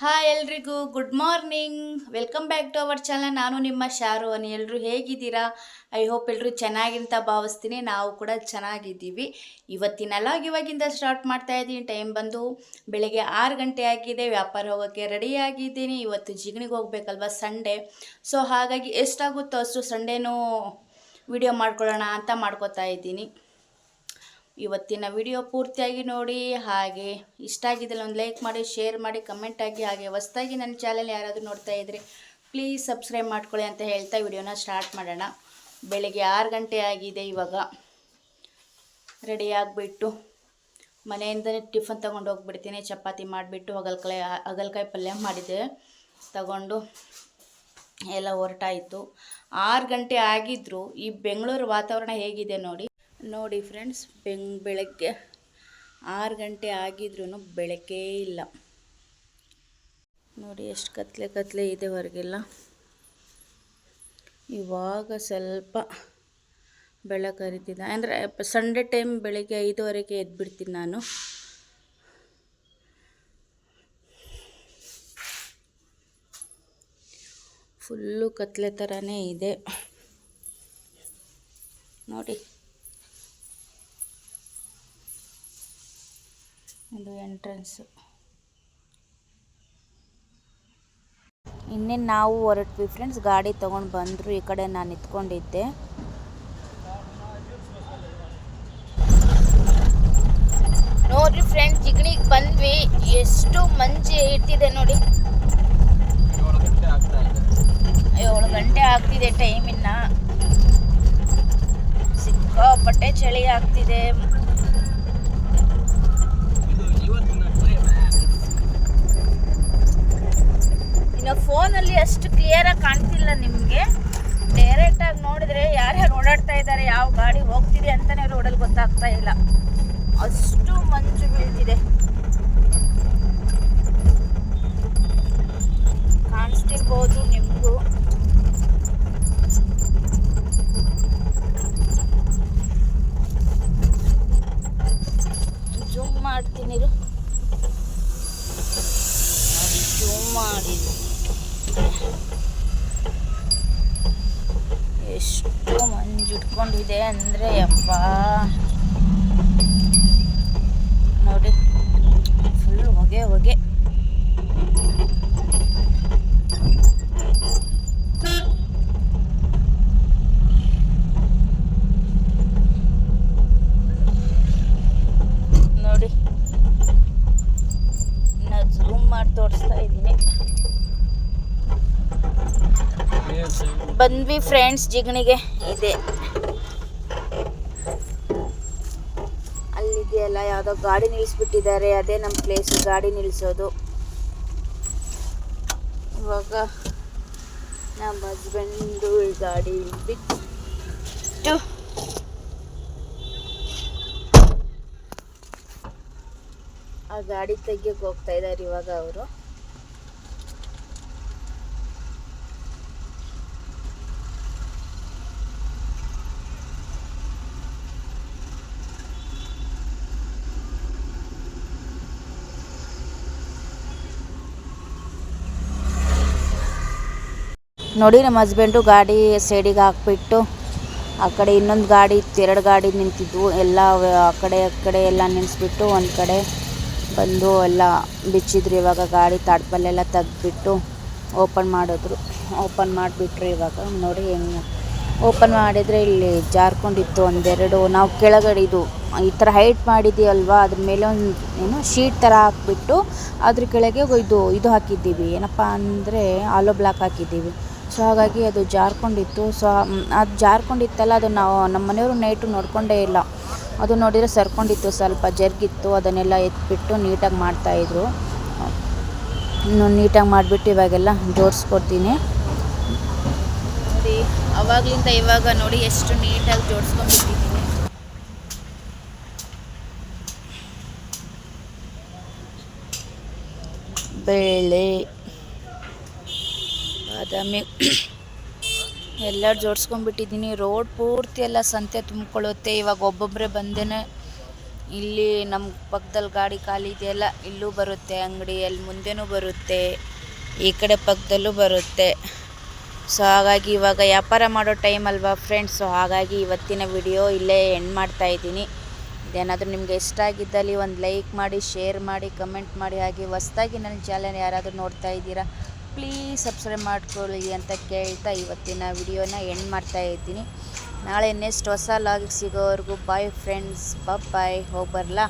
Hi ಎಲ್ರಿಗೂ, good morning. Welcome back to our channel. ನಾನು ನಿಮ್ಮ ಶಾರು ಅನಿ. ಎಲ್ಲರೂ ಹೇಗಿದ್ದೀರಾ? ಐ ಹೋಪ್ ಎಲ್ಲರೂ ಚೆನ್ನಾಗಿಂತ ಭಾವಿಸ್ತೀನಿ. ನಾವು ಕೂಡ ಚೆನ್ನಾಗಿದ್ದೀವಿ. ಇವತ್ತಿನ ಲಾಗ್ ಇವಾಗಿಂದ ಸ್ಟಾರ್ಟ್ ಮಾಡ್ತಾ ಇದ್ದೀನಿ. ಟೈಮ್ ಬಂದು ಬೆಳಗ್ಗೆ ಆರು ಗಂಟೆ ಆಗಿದೆ. ವ್ಯಾಪಾರ ಹೋಗೋಕ್ಕೆ ರೆಡಿಯಾಗಿದ್ದೀನಿ ಇವತ್ತು ಜಿಗಣಿಗೆ ಹೋಗ್ಬೇಕಲ್ವ? ಸಂಡೇ ಸೊ ಹಾಗಾಗಿ ಎಷ್ಟಾಗುತ್ತೋ ಅಷ್ಟು ಸಂಡೇನೂ ವಿಡಿಯೋ ಮಾಡ್ಕೊಳ್ಳೋಣ ಅಂತ ಮಾಡ್ಕೋತಾ ಇದ್ದೀನಿ. ಇವತ್ತಿನ ವಿಡಿಯೋ ಪೂರ್ತಿಯಾಗಿ ನೋಡಿ, ಹಾಗೆ ಇಷ್ಟ ಆಗಿದ್ದಲ್ಲಿ ಒಂದು ಲೈಕ್ ಮಾಡಿ, ಶೇರ್ ಮಾಡಿ, ಕಮೆಂಟ್ ಆಗಿ, ಹಾಗೆ ಹೊಸ್ದಾಗಿ ನನ್ನ ಚಾನಲ್ ಯಾರಾದರೂ ನೋಡ್ತಾ ಇದ್ದರೆ ಪ್ಲೀಸ್ ಸಬ್ಸ್ಕ್ರೈಬ್ ಮಾಡ್ಕೊಳ್ಳಿ ಅಂತ ಹೇಳ್ತಾ ವಿಡಿಯೋನ ಸ್ಟಾರ್ಟ್ ಮಾಡೋಣ. ಬೆಳಿಗ್ಗೆ ಆರು ಗಂಟೆ ಆಗಿದೆ ಇವಾಗ. ರೆಡಿ ಆಗಿಬಿಟ್ಟು ಮನೆಯಿಂದಲೇ ಟಿಫನ್ ತೊಗೊಂಡು ಹೋಗ್ಬಿಡ್ತೀನಿ. ಚಪಾತಿ ಮಾಡಿಬಿಟ್ಟು ಹಗಲ್ಕಾಯಿ ಹಗಲ್ಕಾಯಿ ಪಲ್ಯ ಮಾಡಿದ್ದೆ ತಗೊಂಡು ಎಲ್ಲ ಹೊರಟಾಯಿತು. ಆರು ಗಂಟೆ ಆಗಿದ್ದರೂ ಈ ಬೆಂಗಳೂರು ವಾತಾವರಣ ಹೇಗಿದೆ ನೋಡಿ. ನೋಡಿ ಫ್ರೆಂಡ್ಸ್, ಬೆಂಗ್, ಬೆಳಗ್ಗೆ ಆರು ಗಂಟೆ ಆಗಿದ್ರೂ ಬೆಳಕೇ ಇಲ್ಲ. ನೋಡಿ ಎಷ್ಟು ಕತ್ಲೆ ಕತ್ಲೆ ಇದೆ ಹೊರಗೆಲ್ಲ. ಇವಾಗ ಸ್ವಲ್ಪ ಬೆಳಕು ಹರಿತಿದೆ ಅಂದರೆ ಸಂಡೇ ಟೈಮ್ ಬೆಳಗ್ಗೆ ಐದುವರೆಗೆ ಎದ್ಬಿಡ್ತೀನಿ ನಾನು. ಫುಲ್ಲು ಕತ್ಲೆ ಥರನೇ ಇದೆ. ನೋಡಿ. ಇದು ಎಂಟ್ರೆನ್ಸು ಇನ್ನೇನು ನಾವು ಹೊರಟ್ವಿ ಫ್ರೆಂಡ್ಸ್ ಗಾಡಿ ತೊಗೊಂಡು ಬಂದರು ಈ ಕಡೆ ನಾನು ನಿಂತ್ಕೊಂಡಿದ್ದೆ. ನೋಡ್ರಿ ಫ್ರೆಂಡ್ಸ್ ಜಿಗಣಿಗೆ ಬಂದ್ವಿ. ಎಷ್ಟು ಮಂಜು ಇಟ್ಟಿದೆ ನೋಡಿ. ಏಳು ಗಂಟೆ ಆಗ್ತಿದೆ ಟೈಮ್ ಇನ್ನ. ಸಿಕ್ಕಾಪಟ್ಟೆ ಚಳಿ ಆಗ್ತಿದೆ. ಇನ್ನು ಫೋನಲ್ಲಿ ಅಷ್ಟು ಕ್ಲಿಯರಾಗಿ ಕಾಣ್ತಿಲ್ಲ ನಿಮಗೆ. ಡೈರೆಕ್ಟಾಗಿ ನೋಡಿದ್ರೆ ಯಾರ್ಯಾರು ಓಡಾಡ್ತಾ ಇದ್ದಾರೆ, ಯಾವ ಗಾಡಿ ಹೋಗ್ತಿದೆ ಅಂತಲೇ ರೋಡಲ್ಲಿ ಗೊತ್ತಾಗ್ತಾ ಇಲ್ಲ. ಅಷ್ಟು ಮಂಜು ಬೀಳ್ತಿದೆ. ಕಾಣಿಸ್ತಿರ್ಬೋದು ನಿಮಗೂ. ಜೂಮ್ ಮಾಡ್ತೀನಿ ಜೂಮ್ ಮಾಡಿದ್ದು ಎಷ್ಟು ಇಟ್ಕೊಂಡಿದೆ ಅಂದರೆ ಯಪ್ಪ. ನೋಡಿ ಫುಲ್ ಹೊಗೆ ಹೊಗೆ. ನೋಡಿ ನಾನು ಝೂಮ್ ಮಾಡಿ ತೋರಿಸ್ತಾ ಇದ್ದೀನಿ. ಬಂದ್ವಿ ಫ್ರೆಂಡ್ಸ್ ಜಿಗಣಿಗೆ ಇದೆ. ಅಲ್ಲಿದೆಯಲ್ಲ ಯಾವುದೋ ಗಾಡಿ ನಿಲ್ಲಿಸ್ಬಿಟ್ಟಿದ್ದಾರೆ. ಅದೇ ನಮ್ಮ ಪ್ಲೇಸ್ ಗಾಡಿ ನಿಲ್ಲಿಸೋದು. ಇವಾಗ ನಮ್ಮ ಹಸ್ಬೆಂಡು ಗಾಡಿ ಬಿಟ್ಟು ಆ ಗಾಡಿ ತೆಗಿಯಕ್ಕೆ ಹೋಗ್ತಾ ಇದ್ದಾರೆ ಇವಾಗ ಅವರು. ನೋಡಿ, ನಮ್ಮ ಹಸ್ಬೆಂಡು ಗಾಡಿ ಸೈಡಿಗೆ ಹಾಕ್ಬಿಟ್ಟು ಆ ಕಡೆ ಇನ್ನೊಂದು ಗಾಡಿ ಇತ್ತು ಎರಡು ಗಾಡಿ ನಿಂತಿದ್ವು. ಎಲ್ಲ ಆ ಕಡೆ ಆ ಕಡೆ ಎಲ್ಲ ನಿಲ್ಲಿಸ್ಬಿಟ್ಟು ಒಂದು ಕಡೆ ಬಂದು ಎಲ್ಲ ಬಿಚ್ಚಿದ್ರು ಇವಾಗ ಗಾಡಿ ತಾಡ್ಪಲ್ಲೆಲ್ಲ ತೆಗ್ದುಬಿಟ್ಟು ಓಪನ್ ಮಾಡಿದ್ರು. ಓಪನ್ ಮಾಡಿಬಿಟ್ರು ಇವಾಗ. ನೋಡಿ, ಹೆಂಗೆ ಓಪನ್ ಮಾಡಿದರೆ ಇಲ್ಲಿ ಜಾರ್ಕೊಂಡಿತ್ತು ಒಂದೆರಡು. ನಾವು ಕೆಳಗಡೆ ಇದು ಈ ಥರ ಹೈಟ್ ಮಾಡಿದ್ದೀವಲ್ವಾ? ಅದ್ರ ಮೇಲೆ ಒಂದು ಏನು ಶೀಟ್ ಥರ ಹಾಕ್ಬಿಟ್ಟು ಅದ್ರ ಕೆಳಗೆ ಇದು ಇದು ಹಾಕಿದ್ದೀವಿ. ಏನಪ್ಪ ಅಂದರೆ ಆಲೋ ಬ್ಲಾಕ್ ಹಾಕಿದ್ದೀವಿ. ಸೊ ಹಾಗಾಗಿ ಅದು ಜಾರ್ಕೊಂಡಿತ್ತು. ಸೊ ಅದು ಜಾರ್ಕೊಂಡಿತ್ತಲ್ಲ ಅದು ನಾವು ನಮ್ಮ ಮನೆಯವರು ನೈಟು ನೋಡಿಕೊಂಡೇ ಇಲ್ಲ. ಅದು ನೋಡಿದರೆ ಸರ್ಕೊಂಡಿತ್ತು ಸ್ವಲ್ಪ ಜರ್ಗಿತ್ತು ಅದನ್ನೆಲ್ಲ ಎತ್ಬಿಟ್ಟು ನೀಟಾಗಿ ಮಾಡ್ತಾಯಿದ್ರು ಇನ್ನು ನೀಟಾಗಿ ಮಾಡಿಬಿಟ್ಟು ಇವಾಗೆಲ್ಲ ಜೋಡಿಸ್ಕೊಡ್ತೀನಿ. ನೋಡಿ ಅವಾಗಲಿಂದ ಇವಾಗ ನೋಡಿ ಎಷ್ಟು ನೀಟಾಗಿ ಜೋಡಿಸ್ಕೊಂಡ್ಬಿಟ್ಟಿದ್ದೀನಿ. ಬೇಳೆ ಬಾದಾಮಿ ಎಲ್ಲ ಜೋಡಿಸ್ಕೊಂಡ್ಬಿಟ್ಟಿದ್ದೀನಿ. ರೋಡ್ ಪೂರ್ತಿ ಎಲ್ಲ ಸಂತೆ ತುಂಬಿಕೊಳ್ಳುತ್ತೆ. ಇವಾಗ ಒಬ್ಬೊಬ್ಬರೇ ಬಂದೇನೆ ಇಲ್ಲಿ ನಮ್ಮ ಪಕ್ಕದಲ್ಲಿ ಗಾಡಿ ಖಾಲಿ ಇದೆಯಲ್ಲ, ಇಲ್ಲೂ ಬರುತ್ತೆ ಅಂಗಡಿ, ಅಲ್ಲಿ ಮುಂದೆನೂ ಬರುತ್ತೆ, ಈ ಕಡೆ ಪಕ್ಕದಲ್ಲೂ ಬರುತ್ತೆ. ಸೊ ಹಾಗಾಗಿ ಇವಾಗ ವ್ಯಾಪಾರ ಮಾಡೋ ಟೈಮ್ ಅಲ್ವಾ ಫ್ರೆಂಡ್ಸ್ ಸೊ ಹಾಗಾಗಿ ಇವತ್ತಿನ ವಿಡಿಯೋ ಇಲ್ಲೇ ಎಂಡ್ ಮಾಡ್ತಾ ಇದ್ದೀನಿ. ಇದೇನಾದರೂ ನಿಮಗೆ ಇಷ್ಟ ಆಗಿದ್ದಲ್ಲಿ ಒಂದು ಲೈಕ್ ಮಾಡಿ ಶೇರ್ ಮಾಡಿ ಕಮೆಂಟ್ ಮಾಡಿ, ಹಾಗೆ ಹೊಸ್ದಾಗಿ ನನ್ನ ಚಾನಲ್ ಯಾರಾದರೂ ನೋಡ್ತಾ ಇದ್ದೀರಾ? ಪ್ಲೀಸ್ ಸಬ್ಸ್ಕ್ರೈಬ್ ಮಾಡ್ಕೊಳ್ಳಿ ಅಂತ ಕೇಳ್ತಾ ಇವತ್ತಿನ ವಿಡಿಯೋನ ಎಂಡ್ ಮಾಡ್ತಾ ಇದ್ದೀನಿ. ನಾಳೆ ನೆಕ್ಸ್ಟ್ ಹೊಸ ಲಾಗಿಗೆ ಸಿಗೋವರೆಗೂ ಬಾಯ್ ಫ್ರೆಂಡ್ಸ್ ಬಾಯ್ ಹೋಗಿ ಬರಲಾ